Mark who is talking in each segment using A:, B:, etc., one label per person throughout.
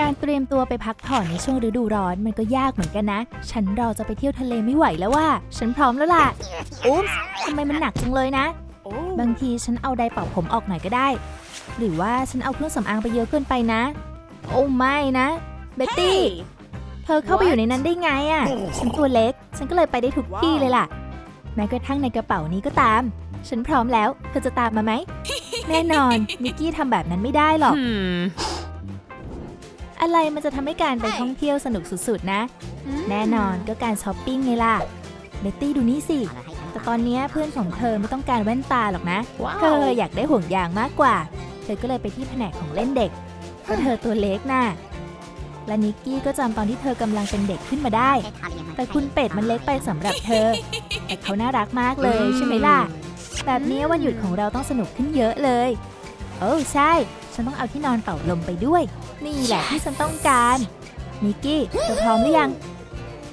A: การเตรียมตัวไปพักผ่อนในช่วงฤดูร้อนมันก็ยากเหมือนกันนะ ฉันรอจะไปเที่ยวทะเลไม่ไหวแล้วว่า ฉันพร้อมแล้วล่ะ อุ๊บทำไมมันหนักจังเลยนะ บางทีฉันเอาไดร์เป่าผมออกหน่อยก็ได้ หรือว่าฉันเอาเครื่องสำอางไปเยอะเกินไปนะ โอ้ไม่นะ เบ็ตตี้ เธอเข้าไปอยู่ในนั้นได้ไงอะ่ะ ฉันตัวเล็ก ฉันก็เลยไปได้ทุกที่เลยล่ะ แม้กระทั่งในกระเป๋านี้ก็ตาม ฉันพร้อมแล้ว เธอจะตามมาไหม แน่นอน นิกกี้ทำแบบนั้นไม่ได้หรอก
B: Hmm.
A: อะไรมันจะทำให้การไปท่องเที่ยวสนุกสุดๆนะ แน่นอนก็การช้อปปิ้งไงล่ะ เบตตี้ดูนี่สิ แต่ตอนเนี้ยเพื่อนของเธอไม่ต้องการแว่นตาหรอกนะ เธออยากได้ห่วงยางมากกว่า เธอก็เลยไปที่แผนกของเล่นเด็กเพราะเธอตัวเล็กน่ะ และนิกกี้ก็จำตอนที่เธอกำลังเป็นเด็กขึ้นมาได้ แต่คุณเป็ดมันเล็กไปสำหรับเธอ แต่เขาน่ารักมากเลยใช่ไหมล่ะ แบบนี้วันหยุดของเราต้องสนุกขึ้นเยอะเลย โอ้ใช่ ฉันต้องเอาที่นอนเป่าลมไปด้วย นี่แหละที่ฉันต้องการ นิกกี้เธอพร้อมหรือยัง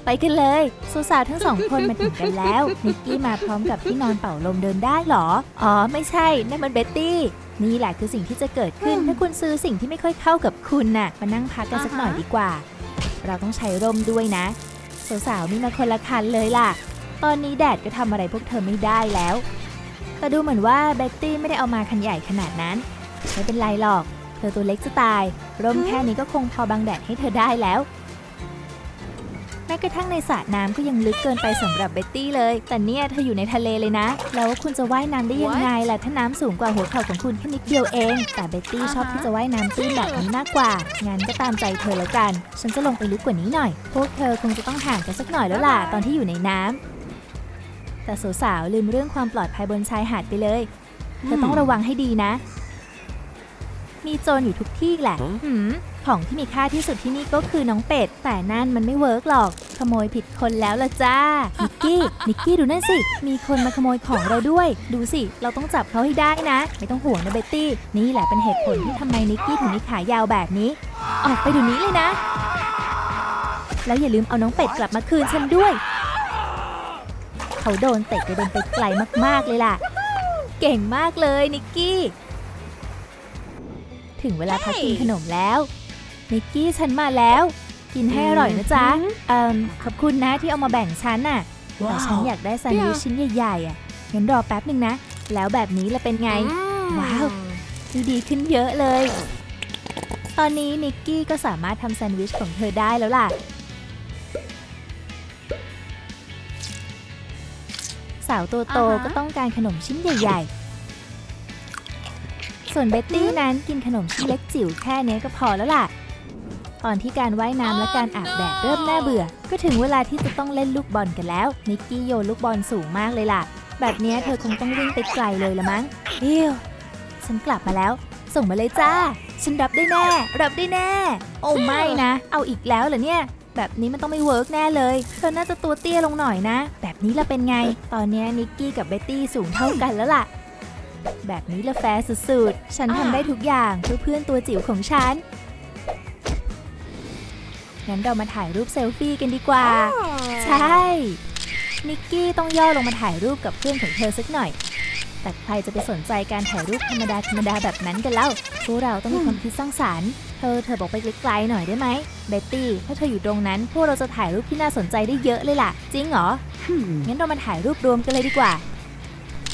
A: ไปกันเลยสาวๆทั้งสองคนมาถึงกันแล้ว นิกกี้มาพร้อมกับที่นอนเป่าลมเดินได้เหรอ อ๋อ ไม่ใช่นั่นมันเบ็ตตี้ นี่แหละคือสิ่งที่จะเกิดขึ้นถ้าคุณซื้อสิ่งที่ไม่ค่อยเข้ากับคุณน่ะ มานั่งพักกันสักหน่อยดีกว่า เราต้องใช้ร่มด้วยนะสาวๆมีมาคนละคันเลยล่ะ ตอนนี้แดดก็ทำอะไรพวกเธอไม่ได้แล้ว แต่ดูเหมือนว่าเบ็ตตี้ไม่ได้เอามาคันใหญ่ขนาดนั้น ไม่เป็นไรหรอก เธอตัวเล็กจะตาย ร่มแค่นี้ก็คงพอบังแดดให้เธอได้แล้ว แม้กระทั่งในสระน้ำก็ยังลึกเกินไปสำหรับเบ็ตตี้เลย แต่เนี่ยเธออยู่ในทะเลเลยนะ แล้วคุณจะว่ายน้ำได้ยังไงล่ะถ้าน้ำสูงกว่าหัวเข่าของคุณแค่นิดเดียวเอง แต่เบ็ตตี้ชอบที่จะว่ายน้ำตื้นแบบนี้มากกว่า งั้นก็ตามใจเธอแล้วกัน ฉันจะลงไปลึกกว่านี้หน่อย พวกเธอคงจะต้องห่างกันสักหน่อยแล้วล่ะตอนที่อยู่ในน้ำแต่สาวๆลืมเรื่องความปลอดภัยบนชายหาดไปเลย เธอต้องระวังให้ดีนะ มีโจรอยู่ทุกที่แหละ
B: หืม
A: หืมของที่มีค่าที่สุดที่นี่ก็คือน้องเป็ด แต่นั่นมันไม่เวิร์กหรอก ขโมยผิดคนแล้วละจ้า นิกกี้ นิกกี้ดูนั่นสิ มีคนมาขโมยของเราด้วย ดูสิ เราต้องจับเขาให้ได้นะ ไม่ต้องห่วงนะเบ็ตตี้ นี่แหละเป็นเหตุผลที่ทำไมนิกกี้ถึงมีขายาวแบบนี้ ออกไปเดี๋ยวนี้เลยนะ แล้วอย่าลืมเอาน้องเป็ดกลับมาคืนฉันด้วย เขาโดนเตะกระเด็นไปไกลมากๆเลยล่ะ เก่งมากเลยนิกกี้ ถึงเวลาพักกินขนมแล้วนิกกี้ฉันมาแล้ว กินให้อร่อยนะจ๊ะเอ่มขอบคุณนะที่เอามาแบ่งฉันน่ะแต่ฉันอยากได้แซนด์วิชชิ้นใหญ่ๆอะงั้นรอแป๊บหนึ่งนะ แล้วแบบนี้ละเป็นไง ว้าวดูดีขึ้นเยอะเลย ตอนนี้นิกกี้ก็สามารถทำแซนด์วิชของเธอได้แล้วล่ะ สาวตัวโต
B: อ่าฮะ
A: ก็ต้องการขนมชิ้นใหญ่ ๆ ส่วนเบ็ตตี้นั้นกินขนมชิ้นเล็กจิ๋วแค่นี้ก็พอแล้วล่ะ ตอนที่การว่ายน้ำและการอาบแดดเริ่มน่าเบื่อ ก็ถึงเวลาที่จะต้องเล่นลูกบอลกันแล้วนิกกี้โยนลูกบอลสูงมากเลยล่ะ แบบนี้เธอคงต้องวิ่งไปไกลเลยละมั้งเอิวฉันกลับมาแล้ว ส่งมาเลยจ้า ฉันรับได้แน่ รับได้แน่ โอ้ไม่นะ เอาอีกแล้วเหรอเนี่ยแบบนี้มันต้องไม่เวิร์กแน่เลย เธอน่าจะตัวเตี้ยลงหน่อยนะ แบบนี้ละเป็นไง ตอนนี้นิกกี้กับเบ็ตตี้สูงเท่ากันแล้วล่ะ แบบนี้ละแฟร์สุดๆ ฉันทำได้ทุกอย่างเพื่อเพื่อนตัวจิ๋วของฉัน งั้นเรามาถ่ายรูปเซลฟี่กันดีกว่า ใช่ นิกกี้ต้องย่อลงมาถ่ายรูปกับเพื่อนของเธอสักหน่อย แต่ใครจะไปสนใจการถ่ายรูปธรรมดาธรรมดาแบบนั้นกันเล่าพวกเราต้องมีความคิดสร้างสรรค์ เธอเธอบอกไปไกลๆหน่อยได้ไหมเบตตี้ ถ้าเธออยู่ตรงนั้น พวกเราจะถ่ายรูปที่น่าสนใจได้เยอะเลยล่ะ จริงเหรอ
B: Hmm.
A: งั้นเรามาถ่ายรูปรวมกันเลยดีกว่าต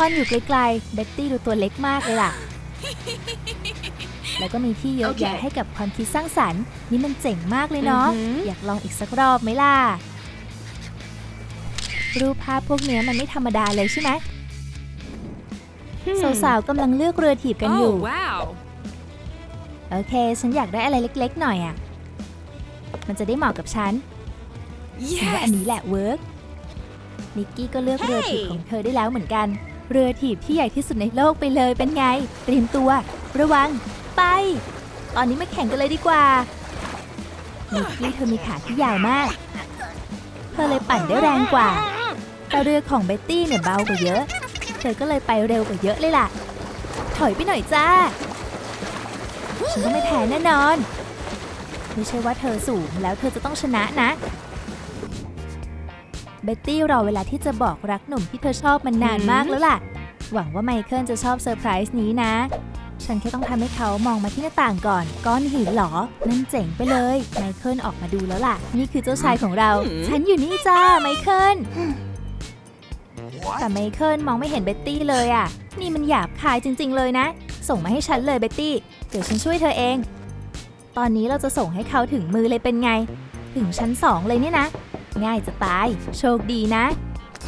A: อนอยู่ไกลๆ เบ็ตตี้ดูตัวเล็กมากเลยล่ะ แล้วก็มีที่เยอะแยะ
B: โอเค
A: ให้กับความคิดสร้างสรรค์ นี่มันเจ๋งมากเลยเนาะ
B: อือหือ
A: อยากลองอีกสักรอบไหมล่ะ รูปภาพพวกเนี้ยมันไม่ธรรมดาเลยใช่ไหม สาวๆกำลังเลือกเรือถีบกันอยู่
B: Oh, wow.
A: โอเค ฉันอยากได้อะไรเล็กๆหน่อยอะ่ะ มันจะได้เหมาะกับฉันฉันว่าอันนี้แหละเวิร์กนิกกี้ก็เลือกเรือถีบของเธอได้แล้วเหมือนกัน เรือถีบที่ใหญ่ที่สุดในโลกไปเลยเป็นไง เตรียมตัว ระวัง ไป ตอนนี้มาแข่งกันเลยดีกว่านิกกี้เธอมีขาที่ยาวมาก เธอเลยปั่นได้แรงกว่า แต่เรือของเบ็ตตี้เนี่ยเบากว่าเยอะ เธอก็เลยไปเร็วกว่าเยอะเลยล่ะ ถอยไปหน่อยจ้า ฉันต้องไม่แพ้แน่นอน ไม่ใช่ว่าเธอสูงแล้วเธอจะต้องชนะนะ เบ็ตตี้รอเวลาที่จะบอกรักหนุ่มที่เธอชอบมันนานมากแล้วล่ะ หวังว่าไมเคิลจะชอบเซอร์ไพรส์นี้นะ ฉันแค่ต้องทำให้เขามองมาที่หน้าต่างก่อน ก้อนหินเหรอ นั่นเจ๋งไปเลย ไมเคิลออกมาดูแล้วล่ะ นี่คือเจ้าชายของเรา ฉันอยู่นี่จ้าไมเคิลแต่ไมเคิลมองไม่เห็นเบ็ตตี้เลยอะ นี่มันหยาบคายจริง ๆ เลยนะ ส่งมาให้ฉันเลยเบ็ตตี้ เดี๋ยวฉันช่วยเธอเอง ตอนนี้เราจะส่งให้เขาถึงมือเลยเป็นไง ถึงชั้นสองเลยเนี่ยนะ ง่ายจะตาย โชคดีนะ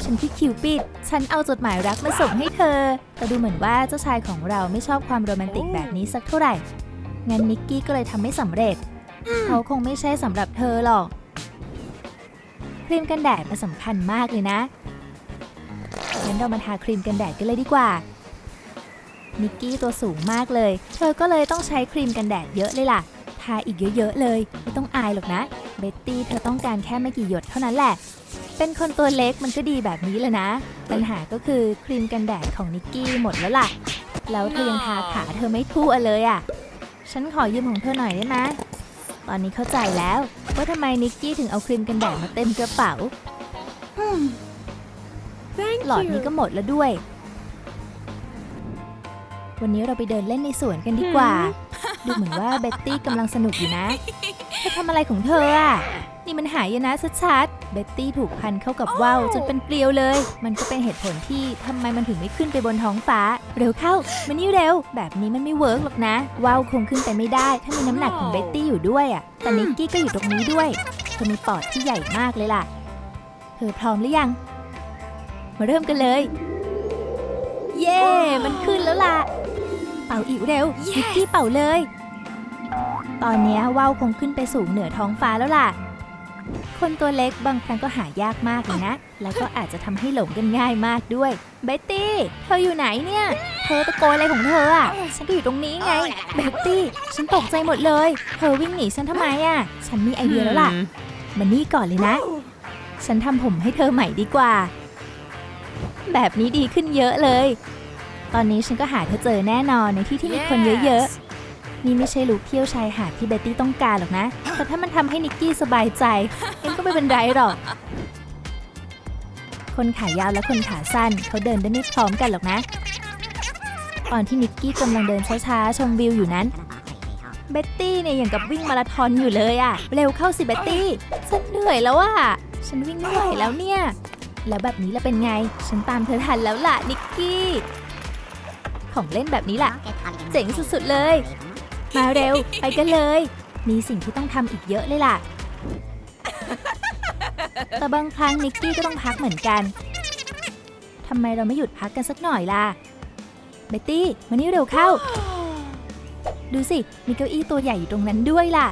A: ฉันคือคิวปิด ฉันเอาจดหมายรักมาส่งให้เธอ แต่ดูเหมือนว่าเจ้าชายของเราไม่ชอบความโรแมนติกแบบนี้สักเท่าไหร่ งั้นนิกกี้ก็เลยทำไม่สำเร็จ เขาคงไม่ใช่สำหรับเธอหรอกครีมกันแดดมันสำคัญมากเลยนะ งั้นเรามาทาครีมกันแดดกันเลยดีกว่า นิกกี้ตัวสูงมากเลย เธอก็เลยต้องใช้ครีมกันแดดเยอะเลยล่ะ ทาอีกเยอะๆเลย ไม่ต้องอายหรอกนะ เบ็ตตี้เธอต้องการแค่ไม่กี่หยดเท่านั้นแหละ เป็นคนตัวเล็กมันก็ดีแบบนี้เลยนะ ปัญหาก็คือครีมกันแดดของนิกกี้หมดแล้วล่ะ แล้วเธอยังทาขาเธอไม่ทั่วเลยอะ ฉันขอยืมของเธอหน่อยได้ไหมตอนนี้เข้าใจแล้วว่าทำไมนิกกี้ถึงเอาครีมกันแดดมาเต็มกระเป๋า
B: Thank
A: หลอดนี้ก็หมดแล้วด้วย วันนี้เราไปเดินเล่นในสวนกันดีกว่า ดูเหมือนว่าเบ็ตตี้กำลังสนุกอยู่นะเธอทำอะไรของเธออะ นี่มันหายนะชัดๆ เบ็ตตี้ถูกพันเข้ากับว่าวจนเป็นเกลียวเลย มันก็เป็นเหตุผลที่ทำไมมันถึงไม่ขึ้นไปบนท้องฟ้า เร็วเข้ามานี่เร็ว แบบนี้มันไม่เวิร์กหรอกนะ ว่าวคงขึ้นไปไม่ได้ ถ้ามีน้ำหนักของเบ็ตตี้อยู่ด้วยอะ แต่นิกกี้ก็อยู่ตรงนี้ด้วย เธอมีปอดที่ใหญ่มากเลยล่ะ เธอพร้อมหรือยัง มาเริ่มกันเลย เย้ มันขึ้นแล้วล่ะ เป่าอีกเร็วนิกกี้เป่าเลย ตอนเนี้ยว่าวคงขึ้นไปสูงเหนือท้องฟ้าแล้วล่ะ คนตัวเล็กบางครั้งก็หายากมากเลยนะ แล้วก็อาจจะทำให้หลงกันง่ายมากด้วย เบ็ตตี้ เธออยู่ไหนเนี่ย เธอตะโกนอะไรของเธออะ ฉันก็อยู่ตรงนี้ไง เบ็ตตี้ ฉันตกใจหมดเลย เธอวิ่งหนีฉันทำไมอะ ฉันมีไอเดียแล้วล่ะ มานี่ก่อนเลยนะ ฉันทำผมให้เธอใหม่ดีกว่า แบบนี้ดีขึ้นเยอะเลย ตอนนี้ฉันก็หาเธอเจอแน่นอนในที่ที่มีคนเยอะๆ นี่ไม่ใช่ลุคเที่ยวชายหาดที่เบ็ตตี้ต้องการหรอกนะ แต่ถ้ามันทำให้นิกกี้สบายใจเองก็ไม่เป็นไรหรอก คนขายาวและคนขาสั้นเขาเดินได้ไม่พร้อมกันหรอกนะ ตอนที่นิกกี้กำลังเดินช้าๆ ชมวิวอยู่นั้นเบ็ตตี้เนี่ยอย่างกับวิ่งมาราธอนอยู่เลยอะเร็วเข้าสิเบ็ตตี้ฉันเหนื่อยแล้วอะฉันวิ่งไม่ไหวแล้วเนี่ย แล้วแบบนี้ละเป็นไง ฉันตามเธอทันแล้วล่ะนิกกี้ ของเล่นแบบนี้ล่ะเจ๋งสุดๆเลย มาเร็ว ไปกันเลย มีสิ่งที่ต้องทำอีกเยอะเลยล่ะ แต่บางครั้งนิกกี้ก็ต้องพักเหมือนกัน ทำไมเราไม่หยุดพักกันสักหน่อยล่ะ เบ็ตตี้ มานี่เร็วเข้า ดูสิ มีเก้าอี้ตัวใหญ่อยู่ตรงนั้นด้วยล่ะ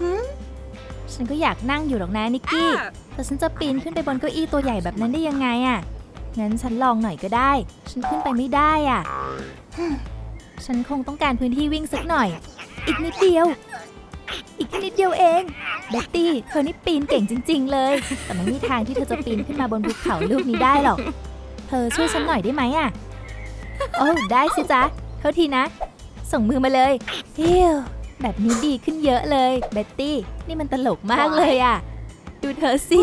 A: ฉันก็อยากนั่งอยู่หรอกนะนิกกี้ แต่ฉันจะปีนขึ้นไปบนเก้าอี้ตัวใหญ่แบบนั้นได้ยังไงอะ่ะงั้นฉันลองหน่อยก็ได้ ฉันขึ้นไปไม่ได้อะ่ะ ฉันคงต้องการพื้นที่วิ่งสักหน่อย อีกนิดเดียว อีกแค่นิดเดียวเองเบ็ตตี้เธอนี่ปีนเก่งจริง ๆ เลย แต่ไม่มีทางที่เธอจะปีนขึ้นมาบนภูเขาลูกนี้ได้หรอก เธอช่วยฉันหน่อยได้ไหมอะโอ้ได้สิจ๊ะเท่าทีนะ ส่งมือมาเลยฮิวแบบนี้ดีขึ้นเยอะเลยเบ็ตตี้ นี่มันตลกมากเลยอะ ดูเธอสิ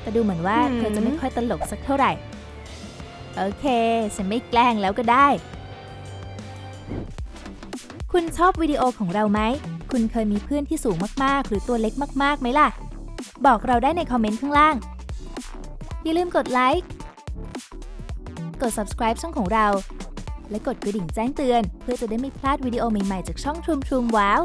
A: แต่ดูเหมือนว่าเธอจะไม่ค่อยตลกสักเท่าไหร่ โอเค ฉันไม่แกล้งแล้วก็ได้ คุณชอบวิดีโอของเราไหม คุณเคยมีเพื่อนที่สูงมากๆ หรือตัวเล็กมากๆไหมล่ะ บอกเราได้ในคอมเมนต์ข้างล่าง อย่าลืมกดไลค์ กด subscribe ช่องของเรา และกดกระดิ่งแจ้งเตือน เพื่อจะได้ไม่พลาดวิดีโอใหม่ๆ จากช่องชุมชุมว้าว